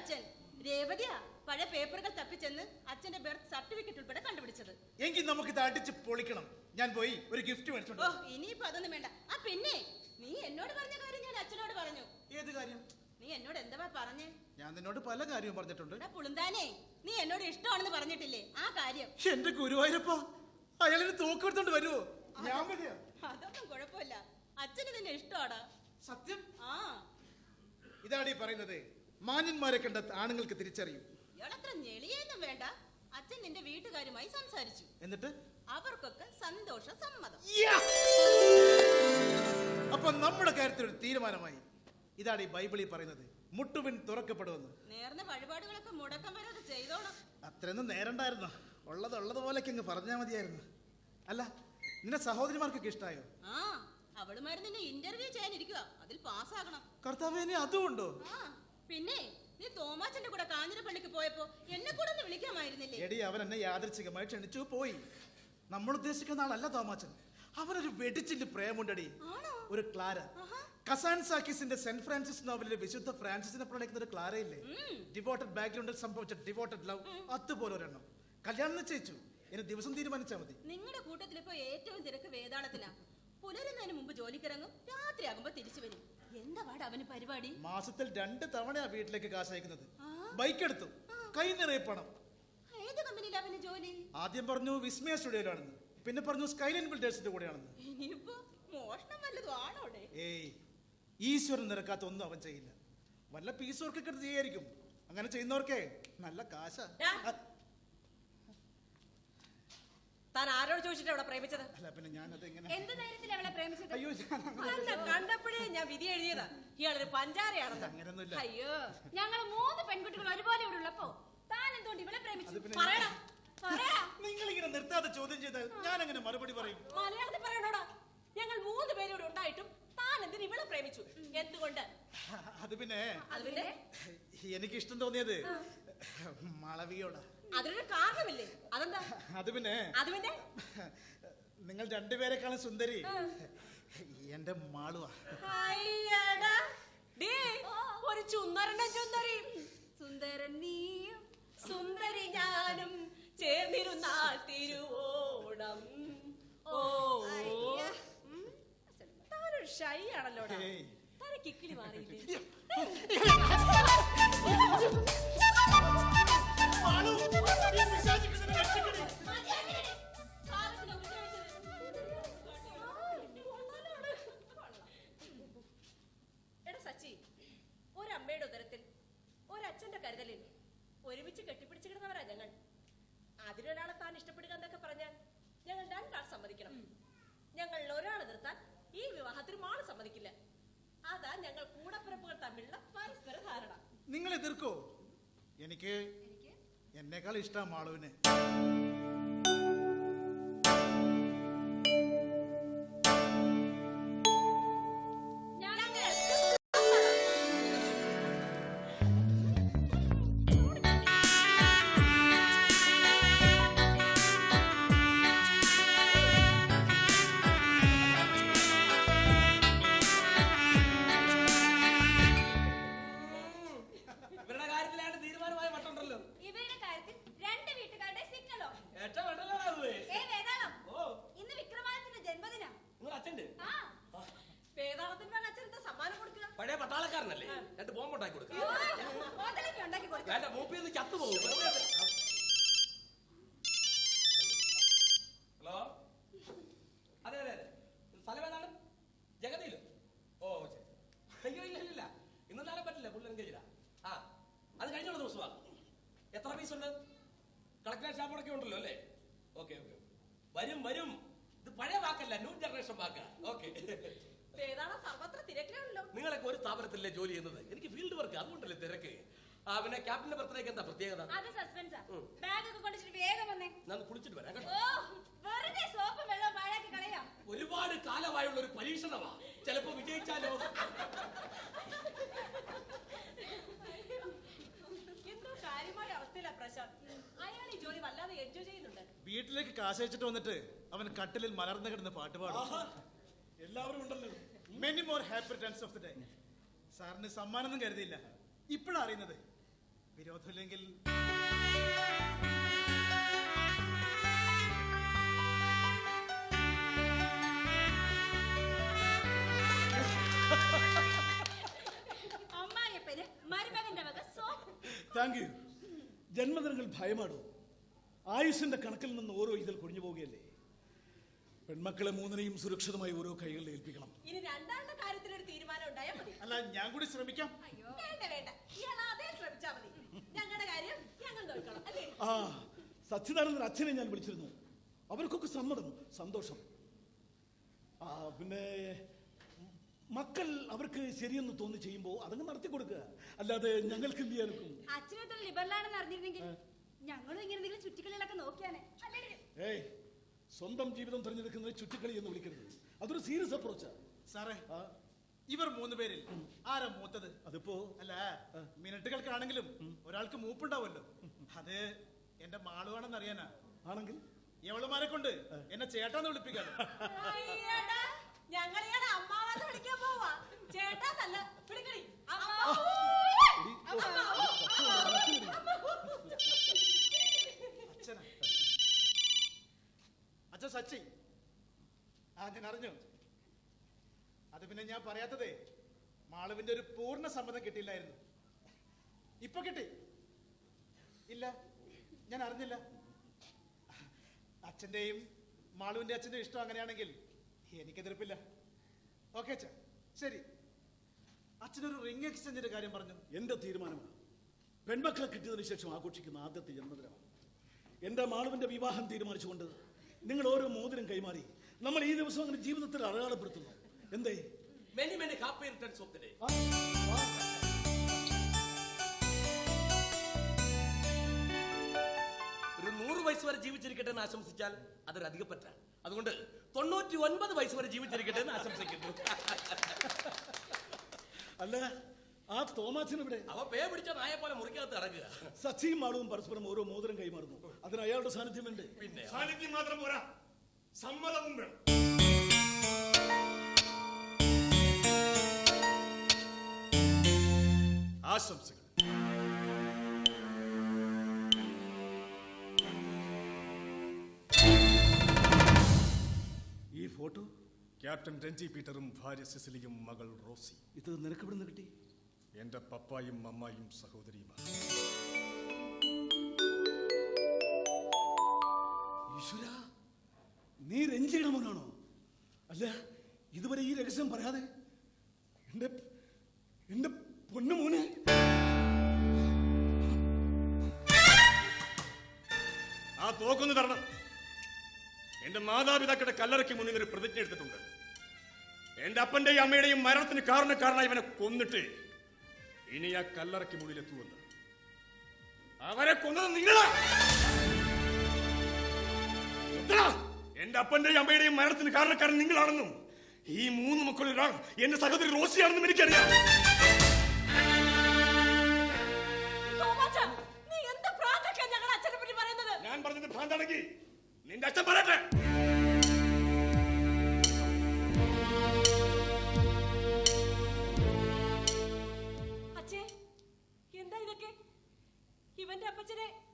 അച്ഛൻ. രേവതിയാ. പഴയ പേപ്പറുകൾ തപ്പിച്ചെന്ന് അച്ഛന്റെ ബർത്ത് സർട്ടിഫിക്കറ്റ് ഉൾപ്പെടെ കണ്ടുപിടിച്ചത്. എങ്കിൽ നമുക്ക് ഇത് അടിച്ച് പൊളിക്കണം. ഞാൻ പോയി ഒരു ഗിഫ്റ്റ് മേടിച്ചോ ഓ ഇനിയിപ്പോ അതൊന്നും വേണ്ട. ആ പിന്നെ. നീ എന്നോട് പറഞ്ഞ കാര്യം ഞാൻ അച്ഛനോട് പറഞ്ഞു. ഏത് കാര്യം? നീ എന്നോട് എന്താ പറഞ്ഞേ? ഞാൻ നിന്നോട് പല കാര്യവും പറഞ്ഞിട്ടുണ്ട്. എടാ നീ എന്നോട് ഇഷ്ടമാണെന്ന് പറഞ്ഞിട്ടില്ലേ? ആ കാര്യം. എന്റെ ഗുരുവായൂരപ്പ. അയാളിന് തൂക്കെടുത്തോണ്ട് വരുമോ ഞാൻ അതൊന്നും കുഴപ്പമില്ല. അച്ഛന് നിന്നെ ഇഷ്ടമാടാ. സത്യം? ആ. ഇതാണ് ഈ പറയുന്നത്. മാന്യന്മാരെ കണ്ട ആണുങ്ങൾക്ക് തിരിച്ചറിയും. വേണ്ട. അച്ഛൻ നിന്റെ വീട്ടുകാരുമായി സംസാരിച്ചു. എന്നിട്ട്? അവർക്കൊക്കെ സന്തോഷ സമ്മതം! അപ്പൊ നമ്മുടെ കാര്യത്തിൽ ഒരു തീരുമാനമായി. ഇതാണ് ഈ ബൈബിളിൽ പറയുന്നത്. മുട്ടുവിൻ തുറക്കപ്പെടുമെന്ന്. നേർന്ന വഴിപാടുകളൊക്കെ മുടക്കം വരാതെ ചെയ്തോണം അത്രയൊന്നും നേരണ്ടായിരുന്നു. ഉള്ളത് ഉള്ളത് പോലെയൊക്കെ അങ്ങ് പറഞ്ഞാൽ മതിയായിരുന്നു. അല്ല നിന്റെ സഹോദരിമാർക്കൊക്കെ ഇഷ്ടായോ? ആ അവളുമാര് നിന്നെ ഇന്റർവ്യൂ ചെയ്യാനിരിക്കുക അതിൽ പാസ്സാകണം. ഉണ്ടോ ആ. പിന്നെ നീ തോമാച്ചന്റെ കൂടെ കാഞ്ഞിരപ്പള്ളിക്ക് പോയപ്പോ എന്നെ കൂടെ ഒന്ന് വിളിക്കാമായിരുന്നില്ലേ? എടി അവൻ എന്നെ യാദൃച്ഛികമായി ക്ഷണിച്ചു പോയി. നമ്മൾ ഉദ്ദേശിക്കുന്ന ആളല്ല തോമാച്ചൻ. അവനൊരു വെടിച്ചിന്റെ പ്രേമുണ്ടടി. ഒരു ക്ലാര. കസാൻസാക്കിസിന്റെ കസാൻ സാക്കിസിന്റെ സെന്റ് ഫ്രാൻസിസ് നോവലിലെ വിശുദ്ധ ഫ്രാൻസിസിനെ പ്രണയിക്കുന്ന ഒരു ക്ലാരയില്ലേ. ഡിവോട്ടഡ് ബാക്ക്ഗ്രൗണ്ടിൽ സംഭവിച്ച ഡിവോട്ടഡ് ലവ് അതുപോലെ ഒരെണ്ണം. കല്യാണം നിശ്ചയിച്ചു. ഇനി ദിവസം തീരുമാനിച്ചാൽ മതി. നിങ്ങളുടെ കൂട്ടത്തിൽ ഇപ്പൊ ഏറ്റവും തിരക്ക് വേദാളത്തിലാണ് പുലരുന്നതിന് മുമ്പ് ജോലിക്കിറങ്ങും രാത്രിയാകുമ്പോ തിരിച്ചു വരും. എന്താ പാട് അവന് പരിപാടി? മാസത്തിൽ രണ്ട് തവണയാ വീട്ടിലേക്ക് കാശ് അയക്കുന്നത്. ബൈക്ക് എടുത്തു. കൈ നിറയെ പണം. ഏത് കമ്പനിയിലാ അവന് ജോലി? ആദ്യം പറഞ്ഞു വിസ്മയ സ്റ്റുഡിയോയിലാണെന്ന്. പിന്നെ പറഞ്ഞു സ്കൈലൈൻ ബിൽഡേഴ്സിന്റെ കൂടെയാണെന്ന്. ഇനിയിപ്പോ മോഷണം വല്ലതും ആണോടെ ഏയ് ഈശ്വരൻ നിരക്കാത്ത ഒന്നും അവൻ ചെയ്യില്ല. വല്ല പീസ് വർക്കൊക്കെ എടുത്ത് ചെയ്യായിരിക്കും. അങ്ങനെ ചെയ്യുന്നവർക്കേ നല്ല കാശാ. താൻ ആരോട് ചോദിച്ചിട്ട് അവിടെ പ്രേമിച്ചത്? അല്ല പിന്നെ ഞാനത് എങ്ങനെ എന്ത് ധൈര്യത്തിൽ അവളെ പ്രേമിച്ചത് അയ്യോ ഞാൻ അങ്ങനെ- കണ്ടപ്പോഴേ ഞാൻ വിധി എഴുതിയതാ. ഇയാളൊരു പഞ്ചാരയാണെന്ന്. അങ്ങനെയൊന്നുമില്ല. അയ്യോ ഞങ്ങൾ മൂന്ന് പെൺകുട്ടികൾ ഒരുപോലെ ഇവിടെ ഉള്ളപ്പോ താൻ എന്തുകൊണ്ട് ഇവളെ പ്രേമിച്ചു? പറയടാ നിങ്ങൾ ഇങ്ങനെ നിർത്താതെ ചോദ്യം ചെയ്താൽ ഞാൻ അങ്ങനെ മറുപടി പറയും. മലയാളത്തിൽ പറയണോടാ ഞങ്ങൾ മൂന്ന് പേരോട് ഉണ്ടായിട്ടും താൻ എന്തിന് ഇവളെ പ്രേമിച്ചു? എന്തുകൊണ്ട്? അത് പിന്നെ അത് പിന്നെ? എനിക്ക് ഇഷ്ടം തോന്നിയത് മാളവിയോടാ. അതിനൊരു കാരണമില്ലേ? അതെന്താ? അത് പിന്നെ അത് പിന്നെ? നിങ്ങൾ രണ്ടുപേരെക്കാളും സുന്ദരി. എന്റെ മാളുവ. അയ്യടാ. ഡേ ഒരു ചുന്ദരന്റെ ചുന്ദരി സുന്ദരൻ നീയും സുന്ദരി ഞാനും ചേർന്നിരുന്നാൽ തിരുവോണം. ഓ. താനൊരു ഷൈ ആണല്ലോടാ ഏയ്. താനെ കിക്കിളി മാറിയില്ലേ. ഒരമ്മയുടെ ഉദരത്തിൽ ഒരച്ഛന്റെ കരുതലിൽ ഒരുമിച്ച് കെട്ടിപ്പിടിച്ച് കിടന്നവരാ ഞങ്ങൾ. അതിലൊരാളെ താൻ ഇഷ്ടപ്പെടുക എന്നൊക്കെ പറഞ്ഞാൽ ഞങ്ങൾ രണ്ടാൾ സമ്മതിക്കണം. ഞങ്ങളിൽ ഒരാളെ നിർത്താൻ ഈ വിവാഹത്തിന് മാൾ സമ്മതിക്കില്ല. അതാ ഞങ്ങൾ കൂടപ്പിറപ്പുകൾ തമ്മിലുള്ള പരസ്പര ധാരണ. നിങ്ങൾ എതിർക്കോ? എനിക്ക് എന്നേക്കാൾ ഇഷ്ടമാണ് മാളുവിനെ വരും വരും. ഇത് പഴയ വാക്കല്ല ന്യൂ ജനറേഷൻ വാക്കാ. ഓക്കെ സർവത്ര തിരക്കിലാണല്ലോ. നിങ്ങളൊക്കെ ഒരു സ്ഥാപനത്തിലല്ലേ ജോലി ചെയ്യുന്നത്? എനിക്ക് ഫീൽഡ് വർക്ക് അതുകൊണ്ടല്ലേ തിരക്ക്. ആ പിന്നെ ക്യാപ്റ്റന്റെ ബർത്ത്ഡേക്ക് എന്താ പ്രത്യേകത? അത് സസ്പെൻസാ ഉം. ബാഗ് ഒക്കെ കൊണ്ടിട്ട് വേഗം വന്നേ. ഞാൻ കുളിച്ചിട്ട് വരാം കേട്ടോ. ഓ വെറുതെ സോപ്പും കളയാം. ഒരുപാട് കാലമായുള്ള ഒരു പരീക്ഷണമാ. ചിലപ്പോ വിജയിച്ചാലോ എന്തോ കാര്യമായ അവസ്ഥയിലാ പ്രശാന്ത് അയാൾ ഈ ജോലി വല്ലാതെ എൻജോയ് ചെയ്യുന്നുണ്ട് വീട്ടിലേക്ക് കാശ് അയച്ചിട്ട് വന്നിട്ട് അവൻ കട്ടിലിൽ മലർന്നു കിടന്ന് പാട്ട് പാടും. എല്ലാവരും ഉണ്ടല്ലോ. Many more happy times of the day സാറിന് സമ്മാനമൊന്നും കരുതിയില്ല. ഇപ്പോഴാണ് അറിയുന്നത്. വിരോധമില്ലെങ്കിൽ. Thank you ജന്മദിനങ്ങൾ ഭയമാടോ. ആയുസിന്റെ കണക്കിൽ നിന്ന് ഓരോ ഇതിൽ കൊഴിഞ്ഞു പോവുകയല്ലേ? പെൺമക്കളെ മൂന്നിനെയും സുരക്ഷിതമായി ഓരോ കൈകളിൽ ഏൽപ്പിക്കണം. ഇനി രണ്ടാളുടെ കാര്യത്തിൽ ഒരു തീരുമാനം ഉണ്ടായാൽ മതി. അല്ല ഞാൻ കൂടി ശ്രമിക്കാം. വേണ്ട വേണ്ട. ഇയാൾ അതേ ശ്രമിച്ചാ മതി. ഞങ്ങളുടെ കാര്യം ഞങ്ങൾ നോക്കണം അല്ലേ? ആ സച്ചിദാനന്ദൻ അച്ഛനെ ഞാൻ വിളിച്ചിരുന്നു. അവർക്കൊക്കെ സമ്മതം സന്തോഷം. ആ പിന്നെ മക്കൾ അവർക്ക് ശരിയെന്ന് തോന്നി ചെയ്യുമ്പോൾ അതങ്ങ് നടത്തി കൊടുക്കുക അല്ലാതെ ഞങ്ങൾക്ക് എന്ത് ചെയ്യാനൊക്കും അച്ഛനെ ലിബറലാണെന്ന് അറിഞ്ഞിരുന്നെങ്കിൽ ഞങ്ങളും ഇങ്ങനെ എന്തെങ്കിലും ചുറ്റിക്കളികളൊക്കെ നോക്കിയാനെ അല്ലേ ഏയ് സ്വന്തം ജീവിതം തിരഞ്ഞെടുക്കുന്നത് ചുറ്റിക്കളി എന്ന് വിളിക്കരുത്. അതൊരു സീരിയസ് അപ്രോച്ചാ സാറേ ഇവർ മൂന്ന് പേരിൽ ആരാ മൂത്തത്? അതിപ്പോ? അല്ല മിനിറ്റുകൾക്കാണെങ്കിലും ഒരാൾക്ക് മൂപ്പുണ്ടാവുമല്ലോ. അത് എന്റെ മാളുവാണെന്ന് അറിയാനാ. ആണെങ്കിൽ? എവളുമാരെ കൊണ്ട് എന്നെ ചേട്ടാന്ന് വിളിപ്പിക്കാലോ അയ്യടാ, ഞങ്ങൾ സച്ചി ആ ഞാൻ അറിഞ്ഞു. അത് പിന്നെ ഞാൻ പറയാത്തതേ മാളുവിന്റെ ഒരു പൂർണ സമ്മതം കിട്ടിയില്ലായിരുന്നു. ഇപ്പൊ കിട്ടി. ഇല്ല ഞാൻ അറിഞ്ഞില്ല. അച്ഛന്റെയും മാളുവിന്റെ അച്ഛന്റെ ഇഷ്ടം അങ്ങനെയാണെങ്കിൽ എനിക്ക് എതിർപ്പില്ല. ഓക്കെ അച്ഛ. ശരി. അച്ഛനൊരു റിംഗ് എക്സ്ചേഞ്ചിന്റെ കാര്യം പറഞ്ഞു. എന്റെ തീരുമാനമാണ്. പെൺമക്കളെ കിട്ടിയതിനു ശേഷം ആഘോഷിക്കുന്ന ആദ്യത്തെ ജന്മദിനമാണ്. എന്റെ മാളുവിന്റെ വിവാഹം തീരുമാനിച്ചുകൊണ്ട് നിങ്ങൾ ഓരോ മോതിരം കൈമാറി. നമ്മൾ ഈ ദിവസം അങ്ങനെ ജീവിതത്തിൽ അടയാളപ്പെടുത്തുന്നു. എന്തേ? Many many happy returns of the day ആ, ആ. ഒരു നൂറ് വയസ്സ് വരെ ജീവിച്ചിരിക്കട്ടെ എന്ന് ആശംസിച്ചാൽ അതൊരു അധികപ്പറ്റ. അതുകൊണ്ട് തൊണ്ണൂറ്റി ഒൻപത് വയസ്സ് വരെ ജീവിച്ചിരിക്കട്ടെ എന്ന് ആശംസിക്കുന്നു. അല്ല ആ തോമാച്ചിന് ഇവിടെ അവ പേ പിടിച്ച നായ പോലെ മുറിക്കകത്ത് ഇറങ്ങുക സച്ചിയും മാളവും പരസ്പരം ഓരോ മോതിരം കൈമാറുന്നു. അതിന് അയാളുടെ സാന്നിധ്യമുണ്ട്. പിന്നെ? സാന്നിധ്യം മാത്രം പോരാ. സമ്മതവും വേണം. ആശംസകൾ. ഈ ഫോട്ടോ? ക്യാപ്റ്റൻ രഞ്ജി പീറ്ററും ഭാര്യ സിസിലിയും മകൾ റോസി. ഇത് നിനക്ക് ഇവിടെ നിന്ന് കിട്ടി? എന്റെ പപ്പായും അമ്മായും സഹോദരിയുമാണ്. ഈശ്വര നീ രഞ്ജിയുടെ മോനാണോ? അല്ല ഇതുവരെ ഈ രഹസ്യം പറയാതെ എന്റെ എന്റെ പൊന്നു മോനെ. ആ തോക്കൊന്ന് തരണം. എന്റെ മാതാപിതാക്കളുടെ കല്ലറയ്ക്ക് മുന്നിൽ ഒരു പ്രതിജ്ഞ എടുത്തിട്ടുണ്ട്. എന്റെ അപ്പന്റെയും അമ്മയുടെയും മരണത്തിന് കാരണക്കാരനായി ഇവനെ കൊന്നിട്ട് ഇനി ആ കല്ലറയ്ക്ക് മുകളിലെത്തുമെന്ന് അവരെ കൊന്നത് നിങ്ങളാ! എന്റെ അപ്പന്റെയും അമ്മയുടെയും മരണത്തിന് കാരണക്കാരൻ നിങ്ങളാണെന്നും ഈ മൂന്ന് മക്കളിൽ ഒരാൾ എന്റെ സഹോദരി റോസിയാണെന്നും എനിക്കറിയാം. ഞാൻ പറഞ്ഞത് ഭ്രാന്താണെങ്കിൽ നിന്റെ അച്ഛൻ പറയട്ടെ? for today.